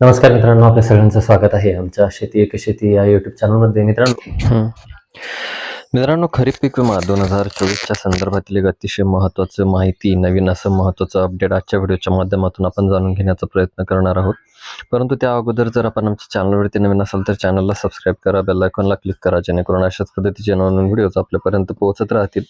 नमस्कार मित्रांनो आपल्या सगळ्यांचं स्वागत आहे आमच्या शेती एक शेती या युट्यूब चॅनलमध्ये मित्रांनो. मित्रांनो खरीप पीक विमा दोन हजार चोवीसच्या संदर्भातील एक अतिशय महत्त्वाचं माहिती नवीन असं महत्त्वाचं अपडेट आजच्या व्हिडिओच्या माध्यमातून आपण जाणून घेण्याचा प्रयत्न करणार आहोत. परंतु त्या अगोदर जर आपण आमच्या चॅनलवरती नवीन असाल तर चॅनलला सबस्क्राईब करा बेल आयकॉनला क्लिक करा जेणेकरून अशाच पद्धतीचे नवीन व्हिडिओज आपल्यापर्यंत पोहोचत राहतील.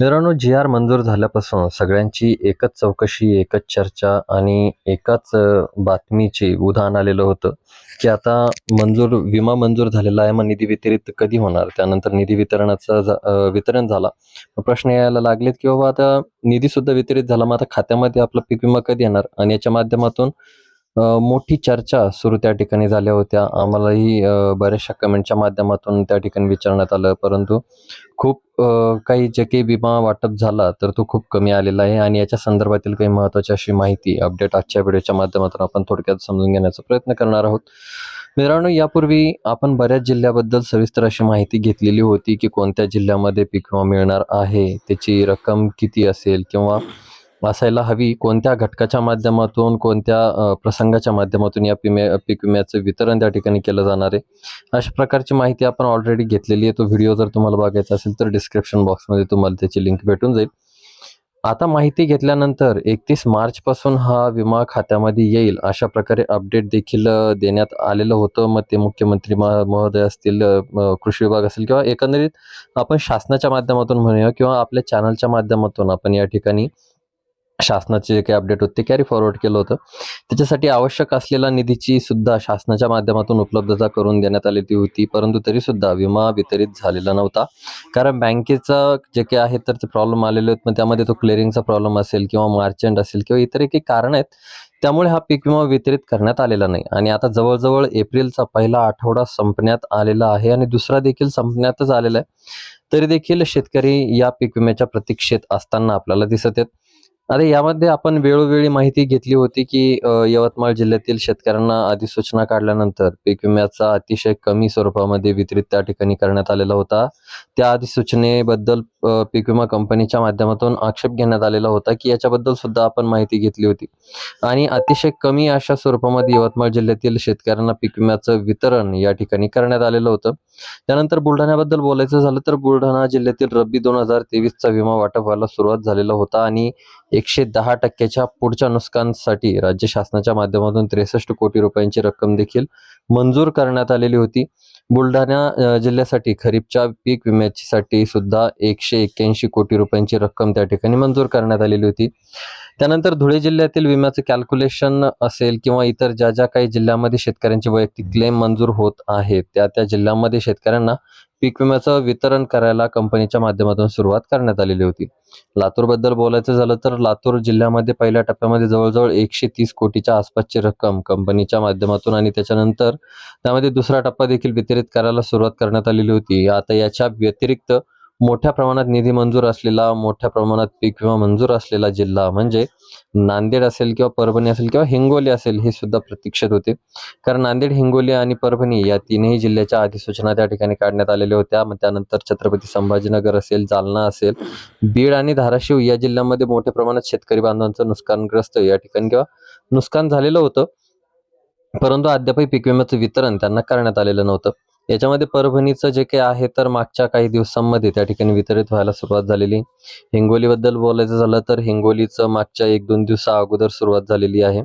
मित्रांनो जी आर मंजूर झाल्यापासून सगळ्यांची एकच चौकशी एकच चर्चा आणि एकाच बातमीची बातमीचे उदाहरण आलेलं होतं की आता मंजूर विमा मंजूर झालेला आहे मग निधी वितरित कधी होणार? त्यानंतर निधी वितरणाचा वितरण झाला. प्रश्न यायला लागलेत की बाबा आता निधी सुद्धा वितरित झाला मग आता खात्यामध्ये आपला पीक विमा कधी येणार? आणि याच्या माध्यमातून मोठी चर्चा सुरू त्या ठिकाणी झाल्या होत्या. आम्हालाही बऱ्याचशा कमेंटच्या माध्यमातून त्या ठिकाणी विचारण्यात आलं. परंतु खूप काही जे काही विमा वाटप झाला तर तो खूप कमी आलेला आहे. आणि याच्या संदर्भातील काही महत्त्वाची अशी माहिती अपडेट आजच्या व्हिडिओच्या माध्यमातून आपण थोडक्यात समजून घेण्याचा प्रयत्न करणार आहोत. मित्रांनो यापूर्वी आपण बऱ्याच जिल्ह्याबद्दल सविस्तर अशी माहिती घेतलेली होती की कोणत्या जिल्ह्यामध्ये पीक विमा मिळणार आहे त्याची रक्कम किती असेल किंवा असायला हवी. कोणत्या घटकाच्या माध्यमातून कोणत्या प्रसंगाच्या माध्यमातून या पिमे पीक विम्याचं वितरण त्या ठिकाणी केलं जाणार आहे? अशा प्रकारची माहिती आपण ऑलरेडी घेतलेली आहे. तो व्हिडिओ जर तुम्हाला बघायचा असेल तर डिस्क्रिप्शन बॉक्समध्ये तुम्हाला त्याची लिंक भेटून जाईल. आता माहिती घेतल्यानंतर एकतीस मार्चपासून हा विमा खात्यामध्ये येईल. अशा प्रकारे अपडेट देखील देण्यात आलेलं होतं. मग ते मुख्यमंत्री महा- महोदय असतील कृषी विभाग असेल किंवा एकंदरीत आपण शासनाच्या माध्यमातून म्हणूया किंवा आपल्या चॅनलच्या माध्यमातून आपण या ठिकाणी शासनाचे जे काही अपडेट होते ते कॅरी फॉरवर्ड केलं होतं. त्याच्यासाठी आवश्यक असलेल्या निधीची सुद्धा शासनाच्या माध्यमातून उपलब्धता करून देण्यात आलेली होती परंतु तरी सुद्धा विमा वितरित झालेला नव्हता. कारण बँकेचा जे काही आहे तर ते प्रॉब्लेम आलेले आहेत. मग त्यामध्ये तो क्लिअरिंगचा प्रॉब्लेम असेल किंवा मार्चंट असेल किंवा इतर काही कारण आहेत त्यामुळे हा पीक विमा वितरित करण्यात आलेला नाही. आणि आता जवळजवळ एप्रिलचा पहिला आठवडा संपण्यात आलेला आहे आणि दुसरा देखील संपण्यातच आलेला आहे. तरी देखील शेतकरी या पीक विम्याच्या प्रतीक्षेत असताना आपल्याला दिसत आहेत. आता यामध्ये आपण वेळोवेळी माहिती घेतली होती की यवतमाळ जिल्ह्यातील शेतकऱ्यांना अधिसूचना काढल्यानंतर पीक विम्याचा अतिशय कमी स्वरूपामध्ये वितरित त्या ठिकाणी करण्यात आलेला होता. त्या अधिसूचनेबद्दल पीक विमा कंपनीच्या माध्यमातून आक्षेप घेण्यात आलेला होता की याच्याबद्दल सुद्धा आपण माहिती घेतली होती. आणि अतिशय कमी अशा स्वरूपामध्ये यवतमाळ जिल्ह्यातील शेतकऱ्यांना पीक विम्याचं वितरण या ठिकाणी करण्यात आलेलं होतं. त्यानंतर बुलढाण्याबद्दल बोलायचं झालं तर बुलढाणा जिल्ह्यातील रब्बी दोन हजार तेवीसचा विमा वाटप व्हायला सुरुवात झालेला होता आणि एकशे दहा टक्क्याच्या पुढच्या नुकसानसाठी राज्य शासनाच्या माध्यमातून त्रेसष्ट कोटी रुपयांची रक्कम देखील मंजूर करण्यात आलेली होती. बुलढाणा जिल्ह्यासाठी खरीपच्या पीक विम्याची साठी सुद्धा एकशे एक्क्याऐंशी कोटी रुपयांची रक्कम त्या ठिकाणी मंजूर करण्यात आलेली होती. त्यानंतर धुळे जिल्ह्यातील विम्याचं कॅल्क्युलेशन असेल किंवा इतर ज्या ज्या काही जिल्ह्यामध्ये शेतकऱ्यांचे वैयक्तिक क्लेम मंजूर होत आहेत त्या त्या जिल्ह्यामध्ये शेतकऱ्यांना पीक विम्याचं वितरण करायला कंपनीच्या माध्यमातून सुरुवात करण्यात आलेली होती. लातूरबद्दल बोलायचं झालं तर लातूर जिल्ह्यामध्ये पहिल्या टप्प्यामध्ये जवळजवळ एकशे तीस कोटीच्या आसपासची रक्कम कंपनीच्या माध्यमातून आणि त्याच्यानंतर त्यामध्ये दुसरा टप्पा देखील वितरित करायला सुरुवात करण्यात आलेली होती. आता याच्या व्यतिरिक्त मोठ्या प्रमाणात निधी मंजूर असलेला मोठ्या प्रमाणात पीक विमा मंजूर असलेला जिल्हा म्हणजे नांदेड असेल किंवा परभणी असेल किंवा हिंगोली असेल हे सुद्धा प्रतीक्षेत होते. कारण नांदेड हिंगोली आणि परभणी या तीनही जिल्ह्याच्या अधिसूचना त्या ठिकाणी काढण्यात आलेल्या होत्या. मग त्यानंतर छत्रपती संभाजीनगर असेल जालना असेल बीड आणि धाराशिव या जिल्ह्यामध्ये मोठ्या प्रमाणात शेतकरी बांधवांचं नुकसानग्रस्त या ठिकाणी किंवा नुकसान झालेलं होतं. परंतु अद्यापही पीक विम्याचं वितरण त्यांना करण्यात आलेलं नव्हतं. याच्यामध्ये परभणीचं जे काही आहे तर मागच्या काही दिवसांमध्ये त्या ठिकाणी वितरित व्हायला सुरुवात झालेली. हिंगोलीबद्दल बोलायचं झालं तर हिंगोलीचं मागच्या एक दोन दिवसा अगोदर सुरुवात झालेली आहे.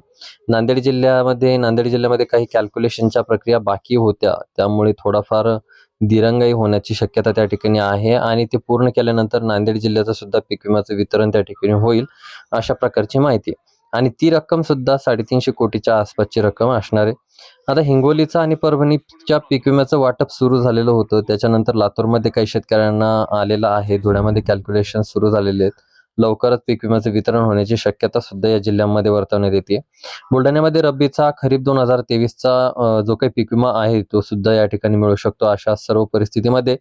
नांदेड जिल्ह्यामध्ये नांदेड जिल्ह्यामध्ये काही कॅल्क्युलेशनच्या प्रक्रिया बाकी होत्या. त्यामुळे थोडाफार दिरंगाई होण्याची शक्यता त्या ठिकाणी आहे आणि ते पूर्ण केल्यानंतर नांदेड जिल्ह्याचं सुद्धा पीक विम्याचं वितरण त्या ठिकाणी होईल अशा प्रकारची माहिती. आहे आणि ती रक्कम सुद्धा साडेतीनशे कोटीच्या आसपासची रक्कम असणार. आहे आता हिंगोलीचा आणि परभणीच्या पीक विम्याचं वाटप सुरू झालेलं होतं. त्याच्यानंतर लातूरमध्ये काही शेतकऱ्यांना आलेलं आहे. धुळ्यामध्ये कॅल्क्युलेशन सुरू झालेले आहेत. लवकरच पीक विम्याचं वितरण होण्याची शक्यता सुद्धा या जिल्ह्यांमध्ये वर्तवण्यात येते. बुलढाण्यामध्ये रब्बीचा खरीप दोन हजार तेवीसचा जो काही पीक विमा आहे तो सुद्धा या ठिकाणी मिळू शकतो. अशा सर्व परिस्थितीमध्ये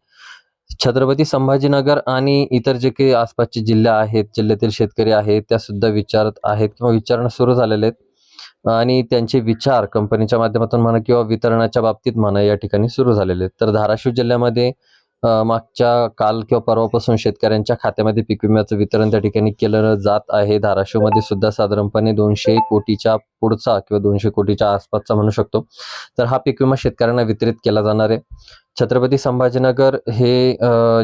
छत्रपती संभाजीनगर आणि इतर जे काही आसपासचे जिल्हे आहेत जिल्ह्यातील शेतकरी आहेत त्या सुद्धा विचारत आहेत किंवा विचारणं सुरू झालेले आहेत. आणि त्यांचे विचार कंपनीच्या माध्यमातून म्हणा किंवा वितरणाच्या बाबतीत म्हणा या ठिकाणी सुरू झालेले आहेत. तर धाराशिव जिल्ह्यामध्ये मागच्या काल किंवा परवापासून शेतकऱ्यांच्या खात्यामध्ये पीक विम्याचं वितरण त्या ठिकाणी केलं जात आहे. धाराशिवमध्ये सुद्धा साधारणपणे दोनशे कोटीच्या पुढचा किंवा दोनशे कोटीच्या आसपासचा म्हणू शकतो. तर हा पीक विमा शेतकऱ्यांना वितरित केला जाणार आहे. छत्रपती संभाजीनगर हे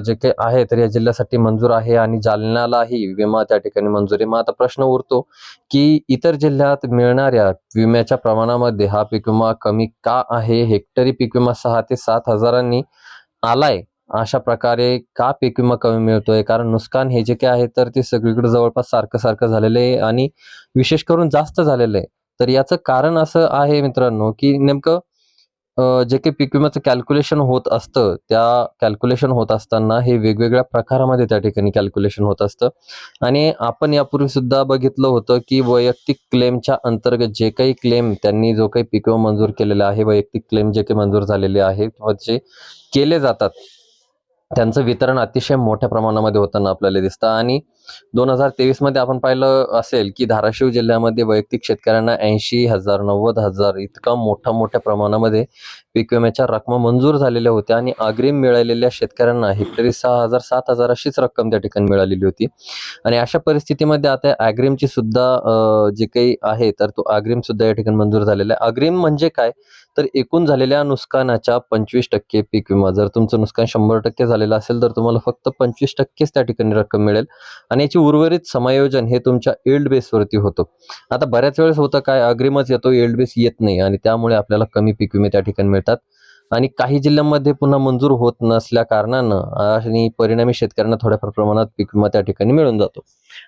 जे काही आहे तर या जिल्ह्यासाठी मंजूर आहे आणि जालन्यालाही विमा त्या ठिकाणी मंजूर आहे. मग आता प्रश्न उरतो की इतर जिल्ह्यात मिळणाऱ्या विम्याच्या प्रमाणामध्ये हा पीक विमा कमी का आहे? हेक्टरी पीक विमा सहा ते सात हजारांनी आलाय. अशा प्रकारे का पीक विमा कमी मिळतोय. कारण नुकसान हे जे काय आहे तर ते सगळीकडे जवळपास सारखं सारखं झालेलं आहे आणि विशेष करून जास्त झालेलं आहे. तर याचं कारण असं आहे मित्रांनो की नेमकं जे काही पीक विम्याचं कॅल्क्युलेशन होत असतं त्या कॅल्क्युलेशन होत असताना हे वेगवेगळ्या प्रकारामध्ये त्या ठिकाणी कॅल्क्युलेशन होत असतं. आणि आपण यापूर्वी सुद्धा बघितलं होतं की वैयक्तिक क्लेमच्या अंतर्गत जे काही क्लेम त्यांनी जो काही पीक विमा मंजूर केलेला आहे वैयक्तिक क्लेम जे काही मंजूर झालेले आहे किंवा जे केले जातात त्यांचं वितरण अतिशय मोठ्या प्रमाणामध्ये होताना आपल्याला दिसतं. आणि दोन हजार तेवीसमध्ये आपण पाहिलं असेल की धाराशिव जिल्ह्यामध्ये वैयक्तिक शेतकऱ्यांना ऐंशी हजार नव्वद हजार इतका मोठ्या मोठ्या प्रमाणामध्ये पीक विम्याच्या रकमा मंजूर झालेल्या होत्या आणि अग्रिम मिळालेल्या शेतकऱ्यांना हेक्टरी सहा हजार सात हजार अशीच रक्कम त्या ठिकाणी मिळालेली होती. आणि अशा परिस्थितीमध्ये आता अग्रिमची सुद्धा जे काही आहे तर तो अग्रिम सुद्धा या ठिकाणी मंजूर झालेला आहे. अग्रिम म्हणजे काय? तर एकूण झालेल्या नुकसानाच्या पंचवीस टक्के पीक विमा. जर तुमचं नुकसान शंभर टक्के झालेलं असेल तर तुम्हाला फक्त पंचवीस टक्केच त्या ठिकाणी रक्कम मिळेल. आणि याची उर्वरित समायोजन हे तुमच्या एल्ड बेसवरती होतं. आता बऱ्याच वेळेस होतं काय अग्रिमच येतो एल्ड बेस येत नाही आणि त्यामुळे आपल्याला कमी पीक विमे त्या ठिकाणी मिळतात. आणि काही जिल्ह्यांमध्ये पुन्हा मंजूर होत नसल्या कारणानं आणि परिणामी शेतकऱ्यांना थोड्याफार प्रमाणात पीक विमा त्या ठिकाणी मिळून जातो.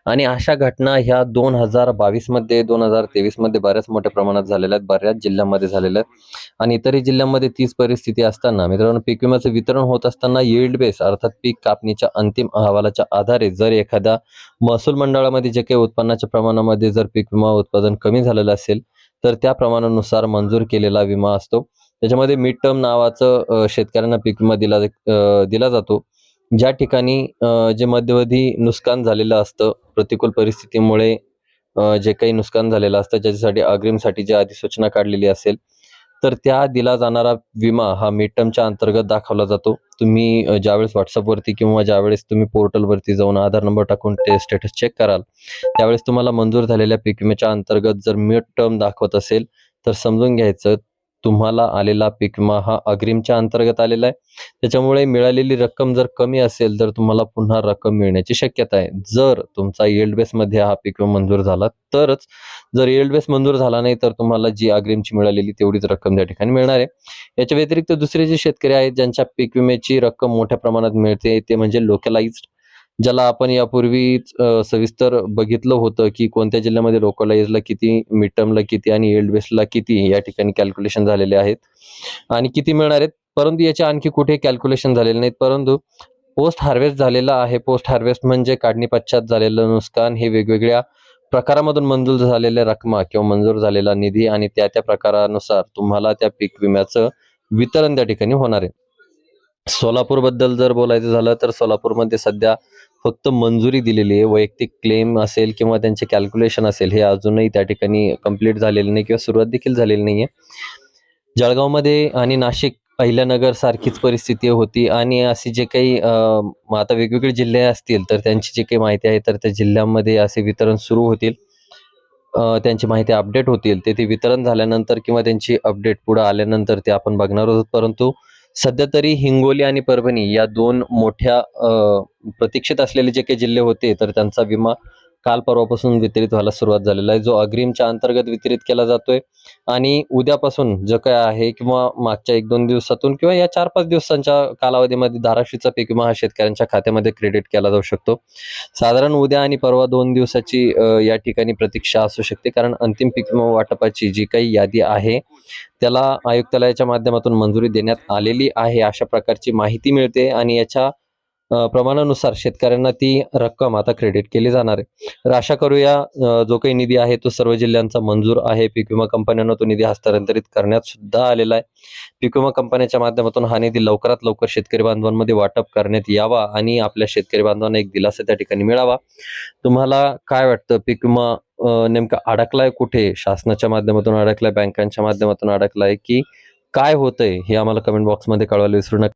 आणि अशा घटना ह्या दोन हजार बावीसमध्ये दोन हजार तेवीसमध्ये बऱ्याच मोठ्या प्रमाणात झालेल्या आहेत बऱ्याच जिल्ह्यांमध्ये झालेल्या आहेत. आणि इतरही जिल्ह्यांमध्ये तीच परिस्थिती असताना मित्रांनो पीक विम्याचं वितरण होत असताना येल्ड बेस अर्थात पीक कापणीच्या अंतिम अहवालाच्या आधारे जर एखाद्या महसूल मंडळामध्ये जे काही उत्पन्नाच्या प्रमाणामध्ये जर पीक विमा उत्पादन कमी झालेलं असेल तर त्या प्रमाणानुसार मंजूर केलेला विमा असतो. त्याच्यामध्ये मिड टर्म नावाचं शेतकऱ्यांना पीक विमा दिला दिला जातो. ज्या ठिकाणी जे मध्यवधी नुकसान झालेलं असतं प्रतिकूल परिस्थितीमुळे जे काही नुकसान झालेलं असतं ज्याच्यासाठी अग्रिमसाठी जी अधिसूचना काढलेली असेल तर त्या दिला जाणारा विमा हा मिड टर्मच्या अंतर्गत दाखवला जातो. तुम्ही ज्यावेळेस व्हॉट्सअपवरती किंवा ज्यावेळेस तुम्ही पोर्टलवरती जाऊन आधार नंबर टाकून ते स्टेटस चेक कराल त्यावेळेस तुम्हाला मंजूर झालेल्या पीक विम्याच्या अंतर्गत जर मिड टर्म दाखवत असेल तर समजून घ्यायचं तुम्हाला आलेला पीक विमा हा अग्रिमच्या अंतर्गत आलेला आहे. त्याच्यामुळे मिळालेली रक्कम जर कमी असेल तर तुम्हाला पुन्हा रक्कम मिळण्याची शक्यता आहे. जर तुमचा येल्ड बेसमध्ये हा पीक विमा मंजूर झाला तरच जर येल्ड बेस मंजूर झाला नाही तर तुम्हाला जी अग्रिमची मिळालेली तेवढीच रक्कम त्या ठिकाणी मिळणार आहे. याच्या व्यतिरिक्त दुसरे जे शेतकरी आहेत ज्यांच्या पीक विम्याची रक्कम मोठ्या प्रमाणात मिळते ते म्हणजे लोकलाइज्ड ज्याला आपण यापूर्वी सविस्तर बघितलं होतं की कोणत्या जिल्ह्यामध्ये लोकलाइजला किती मिड टर्मला किती आणि एल्ड बेसला किती या ठिकाणी कॅल्क्युलेशन झालेले आहेत आणि किती मिळणार आहेत. परंतु याचे आणखी कुठे कॅल्क्युलेशन झालेले नाहीत. परंतु पोस्ट हार्वेस्ट झालेला आहे. पोस्ट हार्वेस्ट म्हणजे काढणी पश्चात झालेलं नुकसान हे वेगवेगळ्या प्रकारामधून मंजूर झालेल्या रकमा किंवा मंजूर झालेला निधी आणि त्या त्या प्रकारानुसार तुम्हाला त्या पीक विम्याचं वितरण त्या ठिकाणी होणार आहे. सोलापूरबद्दल जर बोलायचं झालं तर सोलापूरमध्ये सध्या फक्त मंजुरी दिलेली आहे. वैयक्तिक क्लेम असेल किंवा त्यांचे कॅल्क्युलेशन असेल हे अजूनही त्या ठिकाणी कंप्लीट झालेलं नाही किंवा सुरुवात देखील झालेली नाही आहे. जळगावमध्ये आणि नाशिक अहिल्यानगर सारखीच परिस्थिती होती आणि अशी जे काही आता वेगवेगळे जिल्हे असतील तर त्यांची जी काही माहिती आहे तर त्या जिल्ह्यांमध्ये असे वितरण सुरू होतील. त्यांची माहिती अपडेट होतील. ते ते वितरण झाल्यानंतर किंवा त्यांची अपडेट पुढे आल्यानंतर ते आपण बघणार आहोत. परंतु सध्या तरी हिंगोली आणि परभणी या दोन मोठ्या प्रतीक्षित असलेले जे काही जिल्हे होते तर त्यांचा विमा काल परवापासून वितरित व्हायला सुरुवात झालेला आहे. जो अग्रिमच्या अंतर्गत वितरित केला जातोय आणि उद्यापासून जो काय आहे किंवा मागच्या एक दोन दिवसातून किंवा या चार पाच दिवसांच्या कालावधीमध्ये धाराशिवचा पीक विमा हा शेतकऱ्यांच्या खात्यामध्ये क्रेडिट केला जाऊ शकतो. साधारण उद्या आणि परवा दोन दिवसाची या ठिकाणी प्रतीक्षा असू शकते. कारण अंतिम पीक विमा वाटपाची जी काही यादी आहे त्याला आयुक्तालयाच्या माध्यमातून मंजुरी देण्यात आलेली आहे. अशा प्रकारची माहिती मिळते आणि याच्या प्रमाणानुसार शेतकऱ्यांना ती रक्कम आता क्रेडिट केली जाणार आहे. तर आशा करूया जो काही निधी आहे तो सर्व जिल्ह्यांचा मंजूर आहे. पीक विमा कंपन्यांना तो निधी हस्तांतरित करण्यात सुद्धा आलेला आहे. पीक विमा कंपन्याच्या माध्यमातून हा निधी लवकरात लवकर शेतकरी बांधवांमध्ये वाटप करण्यात यावा आणि आपल्या शेतकरी बांधवांना एक दिलासा त्या ठिकाणी मिळावा. तुम्हाला काय वाटतं? पीक विमा नेमका अडकलाय कुठे? शासनाच्या माध्यमातून अडकलाय? बँकांच्या माध्यमातून अडकलाय? की काय होतंय? हे आम्हाला कमेंट बॉक्समध्ये कळवायला विसरू नका.